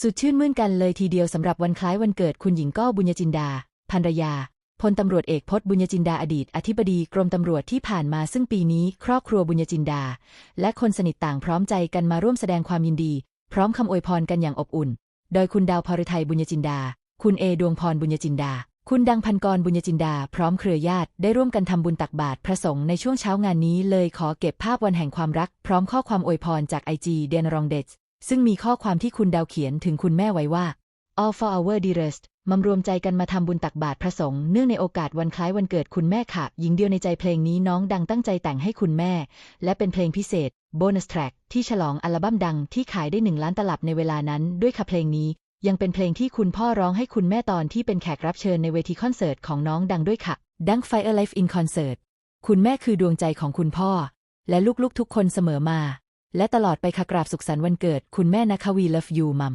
สุดชื่นมื่นกันเลยทีเดียวสำหรับวันคล้ายวันเกิดคุณหญิงก้อบุญญจินดาภรรยาพลตำรวจเอกพจน์บุญญจินดาอดีต อธิบดีกรมตำรวจที่ผ่านมาซึ่งปีนี้ครอบครัวบุญญจินดา และคนสนิทต่างพร้อมใจกันมาร่วมแสดงความยินดี พร้อมคำอวยพรกันอย่างอบอุ่น โดยคุณดาวพรไทยบุญญจินดา คุณเอดวงพรบุญญจินดา คุณดังพันกรบุญญจินดา พร้อมเครือญาติได้ร่วมกันทำบุญตักบาตรพระสงฆ์ในช่วงเช้างานนี้เลยขอเก็บภาพวันแห่งความรัก พร้อมข้อความอวยพรจากไอจีเดนรองเดช ซึ่งมีข้อความที่คุณดาวเขียนถึงคุณแม่ไว้ว่า All for our dearest มารวมใจกันมาทำบุญตักบาตรพระสงฆ์เนื่องในโอกาสวันคล้ายวันเกิดคุณแม่ค่ะ หญิงเดียวในใจเพลงนี้น้องดังตั้งใจแต่งให้คุณแม่ และเป็นเพลงพิเศษ bonus track ที่ฉลองอัลบั้มดังที่ขายได้หนึ่งล้านตลับในเวลานั้น ด้วยค่ะเพลงนี้ ยังเป็นเพลงที่คุณพ่อร้องให้คุณแม่ตอนที่เป็นแขกรับเชิญในเวทีคอนเสิร์ตของน้องดังด้วยค่ะ ดัง Fire Life in Concert คุณแม่คือดวงใจของคุณพ่อ และลูกๆทุกคนเสมอมา และตลอดไปค่ะกราบสุขสันต์วันเกิด คุณแม่นะคะวีเลิฟยูมัม